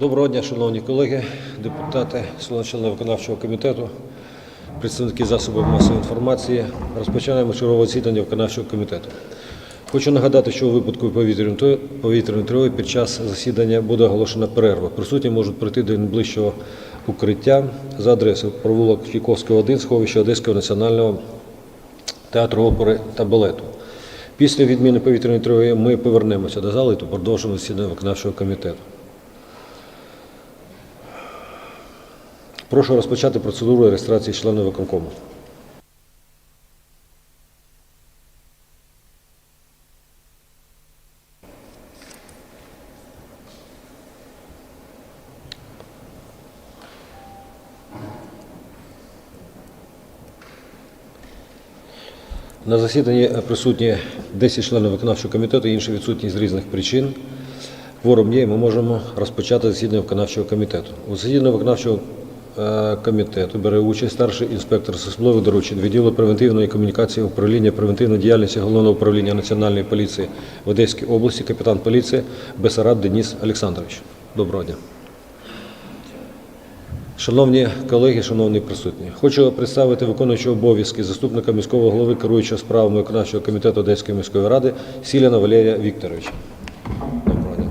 Доброго дня, шановні колеги, депутати, члени виконавчого комітету, представники засобів масової інформації. Розпочинаємо чергове засідання виконавчого комітету. Хочу нагадати, що у випадку повітряної тривоги під час засідання буде оголошена перерва. Присутні можуть прийти до найближчого укриття за адресою провулок Чайковського 1, сховище Одеського національного театру опери та балету. Після відміни повітряної тривоги ми повернемося до зали та продовжимо засідання виконавчого комітету. Прошу розпочати процедуру реєстрації членів виконкому. На засіданні присутні 10 членів виконавчого комітету, інші відсутні з різних причин. Кворум є, і ми можемо розпочати засідання виконавчого комітету. У засіданні виконавчого комітету бере участь старший інспектор особливих доручень відділу превентивної комунікації управління превентивної діяльності Головного управління Національної поліції в Одеській області, капітан поліції Бесараб Деніс Олександрович. Доброго дня. Шановні колеги, шановні присутні, хочу представити виконуючого обов'язки заступника міського голови, керуючого справами виконавчого комітету Одеської міської ради Сіляна Валерія Вікторовича. Доброго дня.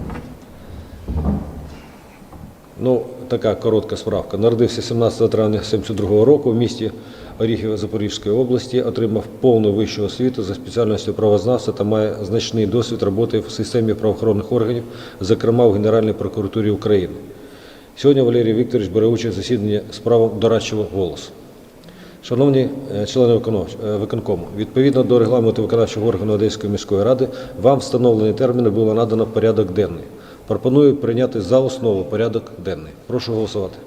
Ну, така коротка справка. Народився 17 травня 1972 року в місті Оріхів Запорізької області, отримав повну вищу освіту за спеціальністю правознавця та має значний досвід роботи в системі правоохоронних органів, зокрема в Генеральній прокуратурі України. Сьогодні Валерій Вікторович бере участь в засіданні з правом дорадчого голосу. Шановні е, члени е, виконкому, відповідно до регламенту виконавчого органу Одеської міської ради, вам встановлені терміни було надано порядок денний. Пропоную прийняти за основу порядок денний. Прошу голосувати.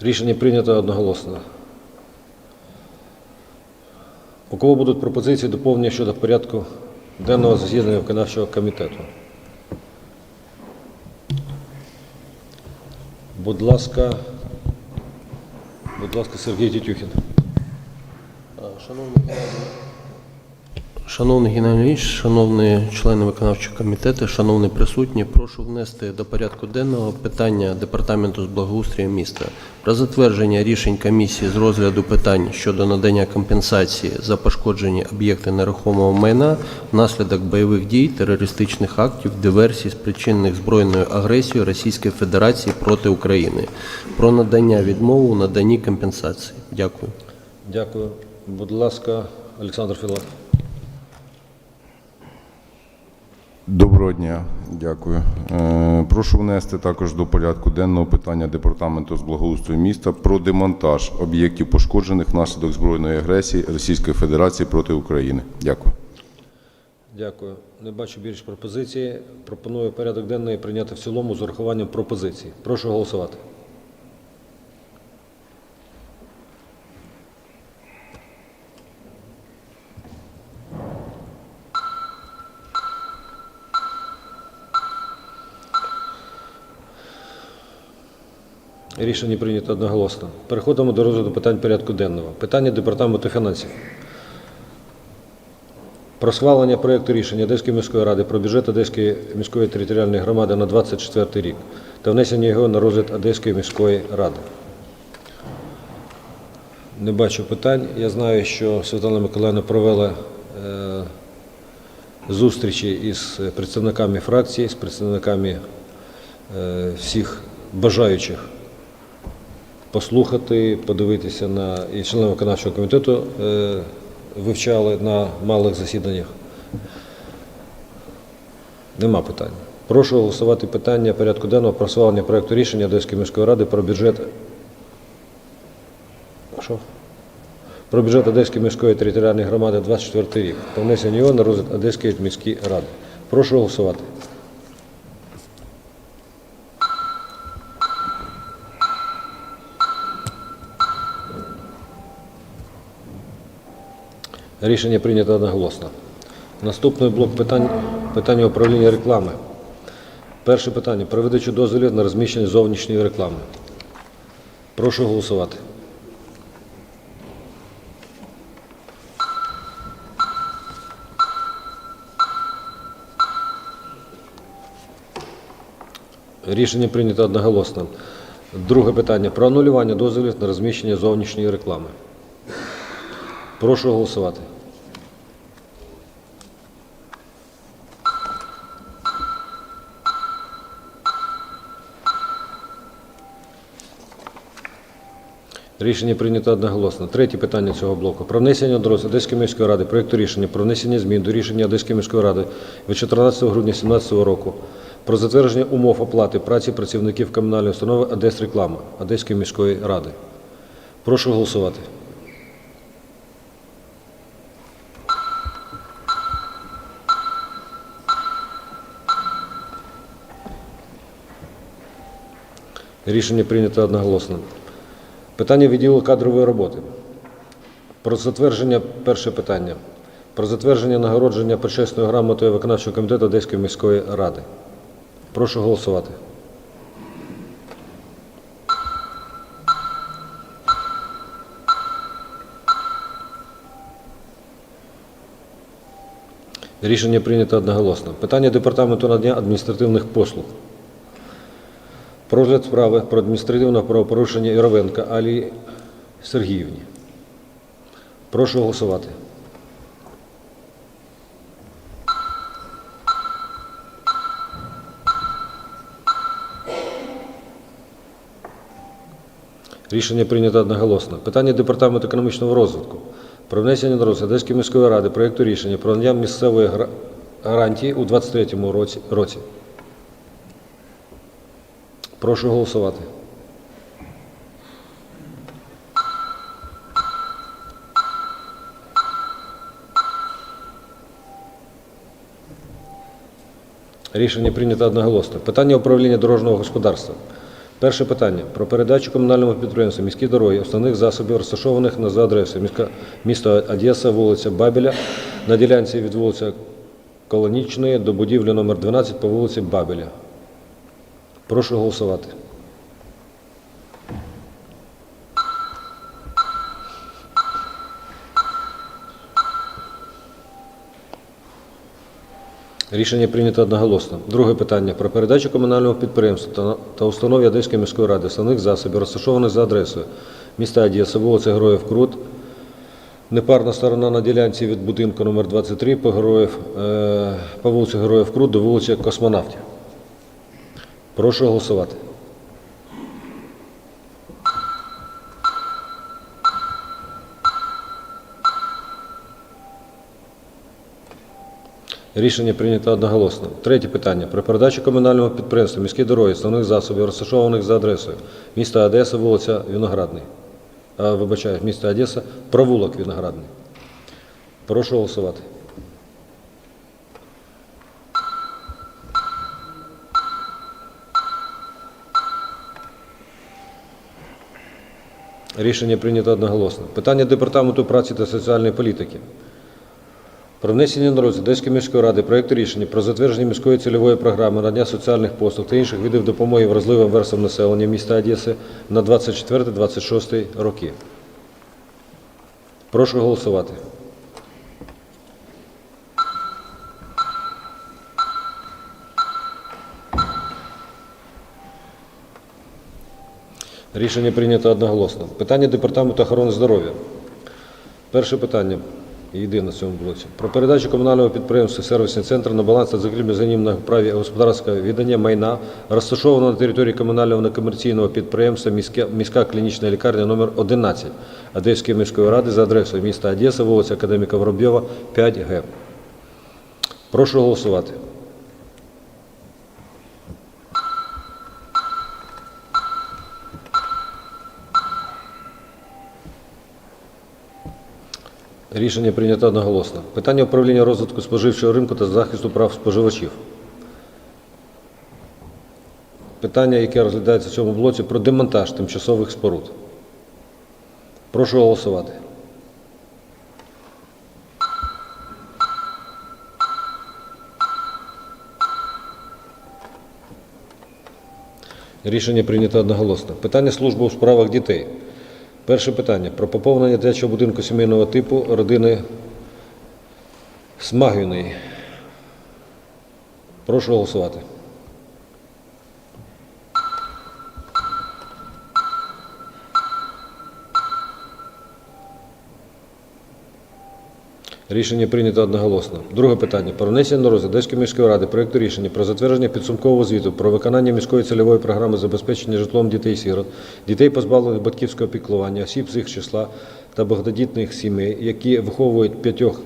Рішення прийнято одноголосно. У кого будуть пропозиції доповнення щодо порядку денного засідання виконавчого комітету? Будь ласка, будь ласка, Сергій Тітюхін. Шановний Шановний Геннадій шановні члени виконавчого комітету, шановні присутні, прошу внести до порядку денного питання Департаменту з благоустрою міста про затвердження рішень комісії з розгляду питань щодо надання компенсації за пошкоджені об'єкти нерухомого майна внаслідок бойових дій, терористичних актів, диверсій, спричинених збройною агресією Російської Федерації проти України, про надання відмови у наданні компенсації. Дякую. Дякую. Будь ласка, Олександр Філат. Доброго дня, дякую. Е, Прошу внести також до порядку денного питання департаменту з благоустрою міста про демонтаж об'єктів пошкоджених внаслідок збройної агресії Російської Федерації проти України. Дякую. Дякую. Не бачу більше пропозиції. Пропоную порядок денний прийняти в цілому з урахуванням пропозицій. Прошу голосувати. Рішення прийнято одноголосно. Переходимо до розгляду питань порядку денного. Питання департаменту фінансів. Про схвалення проєкту рішення Одеської міської ради про бюджет Одеської міської територіальної громади на 24 рік та внесення його на розгляд Одеської міської ради. Не бачу питань. Я знаю, що Світлана Миколаївна провела е, зустрічі із представниками фракції, з представниками е, всіх бажаючих послухати, подивитися на і члени виконавчого комітету е, вивчали на малих засіданнях. Нема питань. Прошу голосувати питання порядку денного про схвалення проекту рішення Одеської міської ради про бюджет. Що? Про бюджет Одеської міської територіальної громади 24 рік. Про внесення його на розгляд Одеської міської ради. Прошу голосувати. Рішення прийнято одноголосно. Наступний блок питань питання управління реклами. Перше питання про видачу дозволів на розміщення зовнішньої реклами. Прошу голосувати. Рішення прийнято одноголосно. Друге питання про анулювання дозволів на розміщення зовнішньої реклами. Прошу голосувати. Рішення прийнято одноголосно. Третє питання цього блоку. Про внесення до Одеської міської ради проєкту рішення про внесення змін до рішення Одеської міської ради від 14 грудня 2017 року про затвердження умов оплати праці працівників комунальної установи «Одесреклама» Одеської міської ради. Прошу голосувати. Рішення прийнято одноголосно. Питання відділу кадрової роботи. Про затвердження, перше питання. Про затвердження нагородження почесною грамотою виконавчого комітету Одеської міської ради. Прошу голосувати. Рішення прийнято одноголосно. Питання департаменту надання адміністративних послуг. Про розгляд справи про адміністративне правопорушення Яровенка Алії Сергіївні. Прошу голосувати. Рішення прийнято одноголосно. Питання департаменту економічного розвитку. Про внесення на розгляд Одеської міської ради проєкту рішення про надання місцевої гарантії у 2023 році. Прошу голосувати. Рішення прийнято одноголосно. Питання управління дорожнього господарства. Перше питання про передачу комунальному підприємству міські дороги основних засобів, розташованих на за адресою місто Одеса, вулиця Бабеля, на ділянці від вулиці Колонічної до будівлі номер 12 по вулиці Бабеля. Прошу голосувати. Рішення прийнято одноголосно. Друге питання про передачу комунального підприємства та, та установі Одеської міської ради основних засобів, розташованих за адресою міста Одеса, вулиця Героїв Крут, непарна сторона на ділянці від будинку номер 23 по, героїв, е, по вулиці Героїв Крут до вулиці Космонавтів. Прошу голосувати. Рішення прийнято одноголосно. Третє питання про передачу комунальному підприємству міські дороги основних засобів, розташованих за адресою міста Одеса, вулиця Виноградний. Вибачаю, міста Одеса, провулок Виноградний. Прошу голосувати. Рішення прийнято одноголосно. Питання департаменту праці та соціальної політики. Про внесення на розгляд Одеської міської ради проєкту рішення про затвердження міської цільової програми надання соціальних послуг та інших видів допомоги вразливим верствам населення міста Одеси на 24-26 роки. Прошу голосувати. Рішення прийнято одноголосно. Питання департаменту охорони здоров'я. Перше питання. Єдине в цьому блоці. Про передачу комунального підприємства «Сервісний центр» на баланс та закріплення за ним на праві господарського віддання майна, розташованого на території комунального некомерційного підприємства «Міська, міська клінічна лікарня номер 11 Одеської міської ради за адресою міста Одеса, вулиця Академіка Воробйова, 5Г. Прошу голосувати. Рішення прийнято одноголосно. Питання управління розвитку споживчого ринку та захисту прав споживачів. Питання, яке розглядається в цьому блоці, про демонтаж тимчасових споруд. Прошу голосувати. Рішення прийнято одноголосно. Питання служби у справах дітей. Перше питання про поповнення дитячого будинку сімейного типу родини Смагвіної. Прошу голосувати. Рішення прийнято одноголосно. Друге питання. Про внесення на розгляд Одеської міської ради проєкту рішення про затвердження підсумкового звіту про виконання міської цільової програми забезпечення житлом дітей-сірот, дітей, позбавлених батьківського піклування, осіб з їх числа та багатодітних сімей, які виховують п'ятьох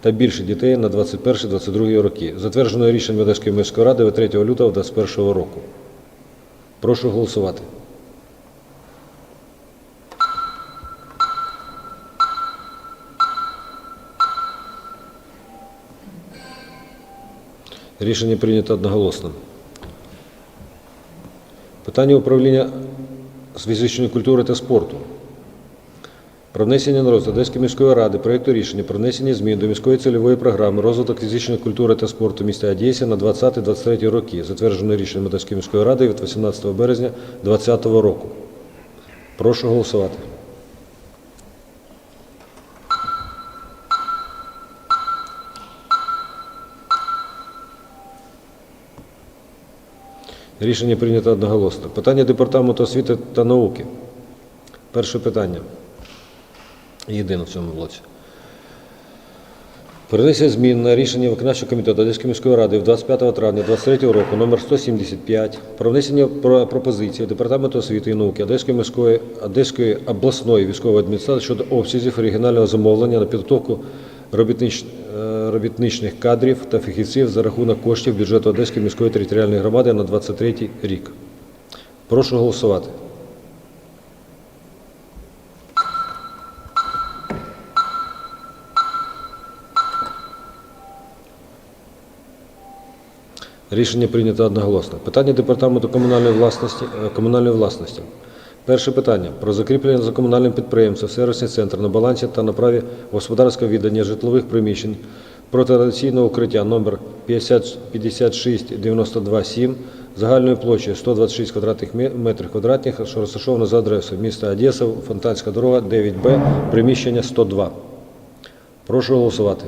та більше дітей на 21-22 роки, затвердженого рішенням Одеської міської ради від 3 лютого 2021 року. Прошу голосувати. Рішення прийнято одноголосно. Питання управління з фізичної культури та спорту. Про внесення на розгляд Одеської міської ради проєкту рішення про внесення змін до міської цільової програми розвиток фізичної культури та спорту міста Одесі на 20-23 роки, затверджене рішенням Одеської міської ради від 18 березня 2020 року. Прошу голосувати. Рішення прийнято одноголосно. Питання департаменту освіти та науки. Перше питання. Єдине в цьому блоці. Перенесення змін на рішення виконавчого комітету Одеської міської ради від 25 травня 2023 року номер 175 про внесення пропозиції Департаменту освіти і науки Одеської міської Одеської обласної військової адміністрації щодо обсязів регіонального замовлення на підготовку робітнич, е, робітничних кадрів та фахівців за рахунок коштів бюджету Одеської міської територіальної громади на 2023 рік. Прошу голосувати. Рішення прийнято одноголосно. Питання департаменту комунальної власності. е, Комунальної власності. Перше питання про закріплення за комунальним підприємством сервісний центр на балансі та на праві господарського віддання житлових приміщень протирадіаційного укриття номер 56927 загальною площею 126 квадратних метрів квадратних, що розташовано за адресою міста Одеса, Фонтанська дорога, 9Б, приміщення 102. Прошу голосувати.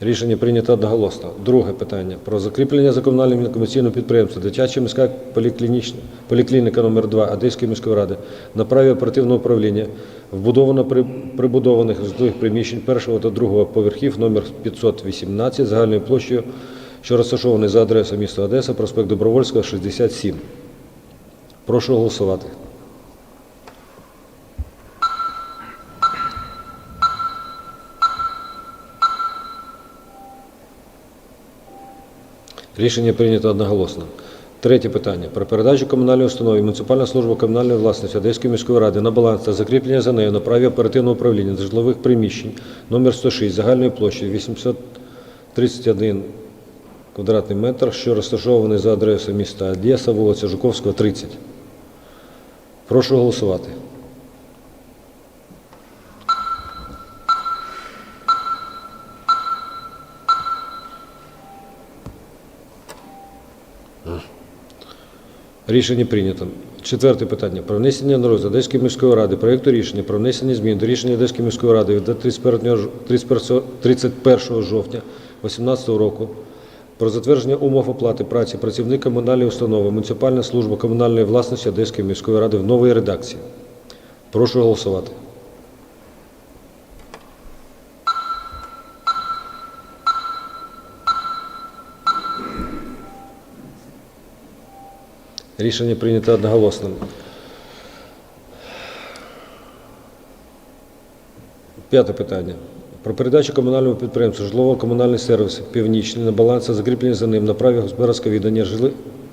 Рішення прийнято одноголосно. Друге питання про закріплення за комунальним некомерційним підприємством дитяча міська поліклінічна поліклініка номер 2 Одеської міської ради на праві оперативного управління вбудовано при прибудованих житлових приміщень першого та другого поверхів номер 518 загальною площею, що розташований за адресою міста Одеса, проспект Добровольського, 67. Прошу голосувати. Рішення прийнято одноголосно. Третє питання про передачу комунальної установи муніципальна служба комунальної власності Одеської міської ради на баланс та закріплення за нею на праві оперативного управління житлових приміщень номер 106 загальної площі 831 квадратний метр, що розташований за адресою міста Одеса, вулиця Жуковського, 30. Прошу голосувати. Рішення прийнято. Четверте питання. Про внесення на розгляд Одеської міської ради проєкту рішення про внесення змін до рішення Одеської міської ради від 31 31 31 жовтня 2018 року про затвердження умов оплати праці працівника комунальної установи Муніципальна служба комунальної власності Одеської міської ради в новій редакції. Прошу голосувати. Рішення прийнято одноголосно. П'яте питання. Про передачу комунальному підприємству житлово-комунальний сервіс «Північний» на баланс закріплення за ним на праві господарського віддання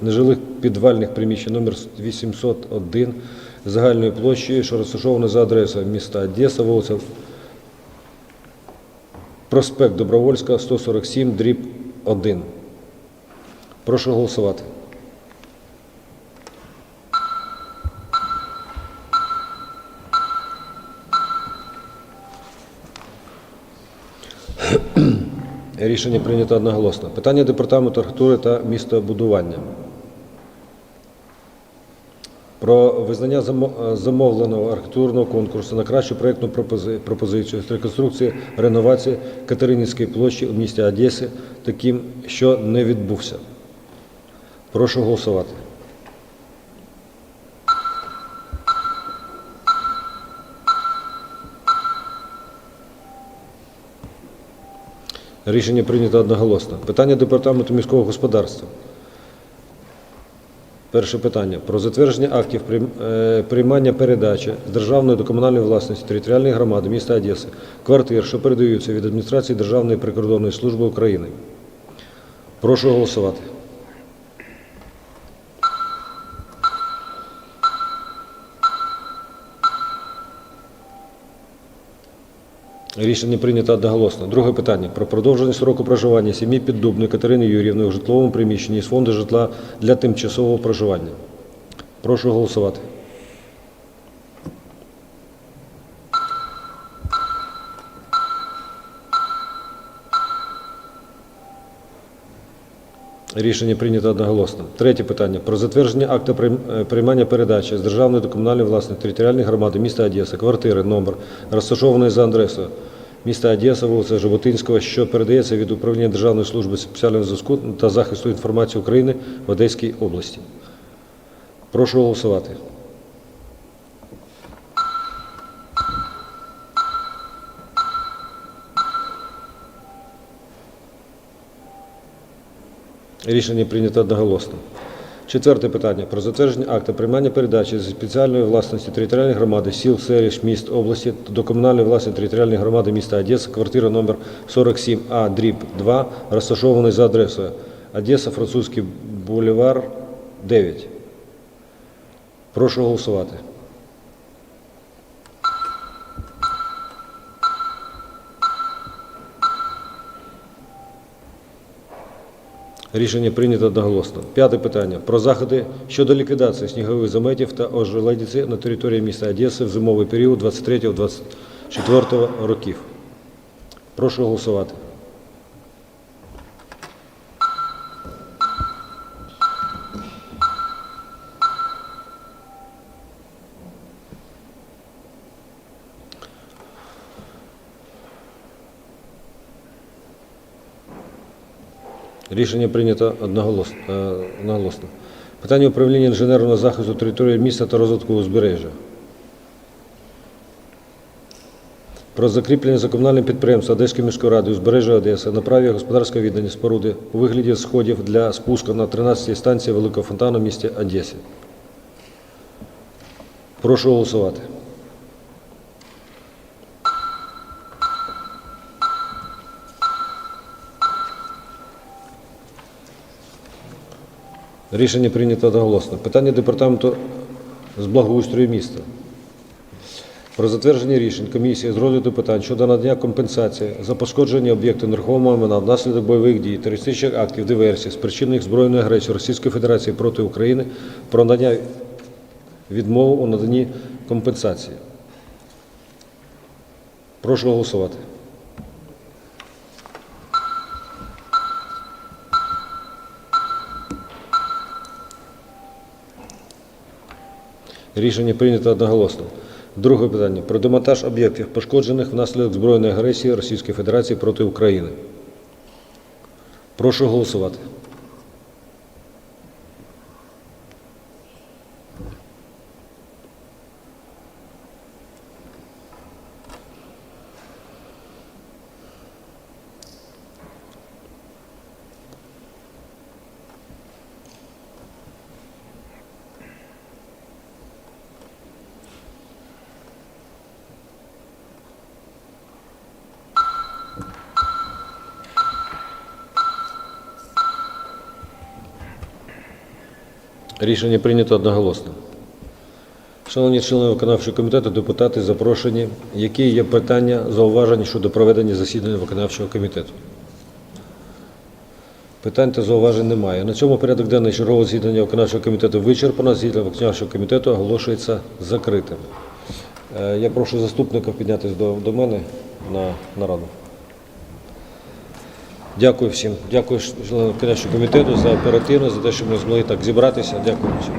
нежилих підвальних приміщень номер 801 загальною площею, що розташовано за адресою міста Одеса, вулиця проспект Добровольська, 147, дріб 1. Прошу голосувати. Рішення прийнято одноголосно. Питання департаменту архітектури та містобудування. Про визнання замовленого архітектурного конкурсу на кращу проєктну пропозицію з реконструкції реновації Катеринівської площі у місті Одесі таким, що не відбувся. Прошу голосувати. Рішення прийнято одноголосно. Питання департаменту міського господарства. Перше питання про затвердження актів е, приймання передачі з державної до комунальної власності територіальної громади міста Одеси квартир, що передаються від адміністрації Державної прикордонної служби України. Прошу голосувати. Рішення прийнято одноголосно. Друге питання про продовження сроку проживання сім'ї Піддубної Катерини Юріївни у житловому приміщенні з фонду житла для тимчасового проживання. Прошу голосувати. Рішення прийнято одноголосно. Третє питання про затвердження акта е, приймання передачі з державної до комунальної власної територіальної громади міста Одеса, квартири, номер, розташованої за адресою міста Одеса, вулиця Жаботинського, що передається від управління Державної служби спеціального зв'язку та захисту інформації України в Одеській області. Прошу голосувати. Рішення прийнято одноголосно. Четверте питання про затвердження акта приймання передачі зі спеціальної власності територіальної громади сіл, селищ, міст області до комунальної власності територіальної громади міста Одеса, квартира номер 47А, дріб 2, розташований за адресою Одеса, Французький бульвар 9. Прошу голосувати. Рішення прийнято одноголосно. П'яте питання про заходи щодо ліквідації снігових заметів та ожеледиці на території міста Одеси в зимовий період 23-24 років. Прошу голосувати. Рішення прийнято одноголосно. е, одноголосно. Питання управління інженерного захисту території міста та розвитку узбережжя. Про закріплення за комунальним підприємством Одеської міської ради узбережжя Одеси на праві господарського віддання споруди у вигляді сходів для спуску на 13-й станції Великого фонтану в місті Одесі. Прошу голосувати. Рішення прийнято одноголосно. Питання департаменту з благоустрою міста. Про затвердження рішень комісії з розгляду питань щодо надання компенсації за пошкодження об'єкту нерухомого майна внаслідок бойових дій, терористичних актів, диверсій, спричинених збройної агресії Російської Федерації проти України, про надання відмову у наданні компенсації. Прошу голосувати. Рішення прийнято одноголосно. Друге питання про демонтаж об'єктів, пошкоджених внаслідок збройної агресії Російської Федерації проти України. Прошу голосувати. Рішення прийнято одноголосно. Шановні члени виконавчого комітету, депутати запрошені. Які є питання, зауваження щодо проведення засідання виконавчого комітету? Питань та зауважень немає. На цьому порядок денний чергового засідання виконавчого комітету вичерпано. Засідання виконавчого комітету оголошується закритим. Е, Я прошу заступника піднятися до, до мене на нараду. Дякую всім. Дякую членам комітету за оперативність, за те, що ми змогли так зібратися. Дякую всім.